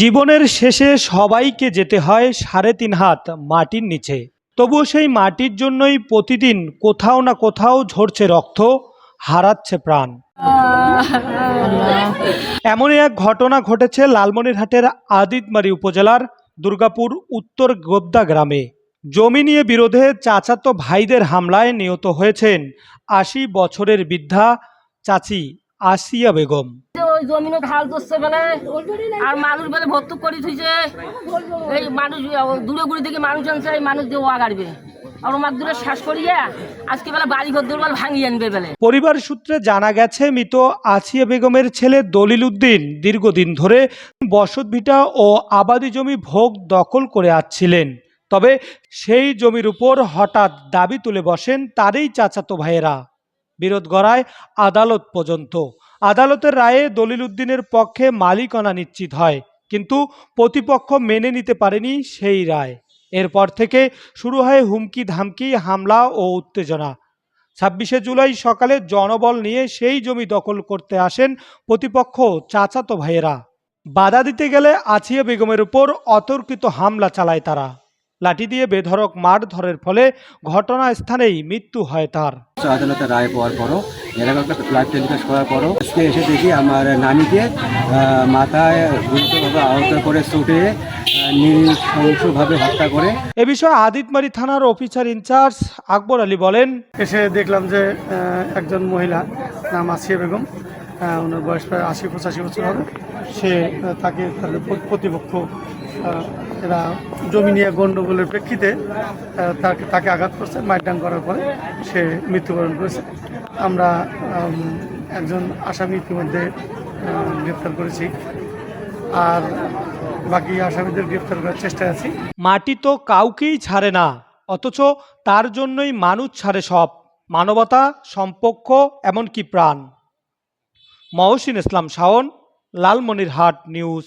জীবনের শেষে সবাইকে যেতে হয় সাড়ে তিন হাত মাটির নিচে। তবুও সেই মাটির জন্যই প্রতিদিন কোথাও না কোথাও ঝরছে রক্ত, হারাচ্ছে প্রাণ। এমনই এক ঘটনা ঘটেছে লালমনিরহাটের আদিতমারি উপজেলার দুর্গাপুর উত্তর গোবদা গ্রামে। জমি নিয়ে বিরোধে চাচাতো ভাইদের হামলায় নিহত হয়েছেন আশি বছরের বৃদ্ধা চাচি আসিয়া বেগম। ওই ধরছে আর মানুষ ভর্তুক করে থুইছে। এই মানুষ দূরে গুড়ি থেকে মানুষ আনছে, এই মানুষ দিয়ে পরিবার সূত্রে জানা গেছে, মৃত আসিয়া বেগমের ছেলে দলিল উদ্দিন দীর্ঘদিন ধরে বসতভিটা ও আবাদি জমি ভোগ দখল করে আসছিলেন তবে সেই জমির উপর হঠাৎ দাবি তুলে বসেন তারই চাচাতো ভাইয়েরা। বিরোধ গড়ায় আদালত পর্যন্ত আদালতের রায়ে দলিল উদ্দিনের পক্ষে মালিকানা নিশ্চিত হয়, কিন্তু প্রতিপক্ষ মেনে নিতে পারেনি সেই রায়। এরপর থেকে শুরু হয় হুমকি ধামকি হামলা ও উত্তেজনা। ছাব্বিশে জুলাই সকালে জনবল নিয়ে সেই জমি দখল করতে আসেন প্রতিপক্ষ চাচাতো ভাইয়েরা। বাধা দিতে গেলে আছিয়া বেগমের উপর অতর্কিত হামলা চালায় তারা। লাঠি দিয়ে বেধড়ক মারধরের ফলে ঘটনাস্থানেই মৃত্যু হয় তার। উচ্চ আদালতের রায় পাওয়ার পরও এরকম একটা লাইভ টেলিকাস্ট করার পরও আজকে এসে দেখি আমার নানিকে মাথায় গুরুতরভাবে আহত করে চোটে নৃশংসভাবে হত্যা করে। এ বিষয়ে আদিতমারি থানার অফিসার ইনচার্জ আকবর আলী বলেন এসে দেখলাম যে একজন মহিলা নাম আসিয়া বেগম ওনার বয়স প্রায় আশি পঁচাশি বছর হবে। সে তাকে তাদের প্রতিপক্ষ এরা জমি নিয়ে গণ্ডগোলের প্রেক্ষিতে তাকে তাকে আঘাত করছে মাইটাং করার পরে সে মৃত্যুবরণ করেছে। আমরা একজন আসামি ইতিমধ্যে গ্রেপ্তার করেছি। আর বাকি আসামিদের গ্রেপ্তার করার চেষ্টায় আছি। মাটি তো কাউকেই ছাড়ে না, অথচ তার জন্যই মানুষ ছাড়ে সব। মানবতা সম্পর্ক এমনকি প্রাণ। মহসিন ইসলাম শাওন, লালমনিরহাট নিউজ।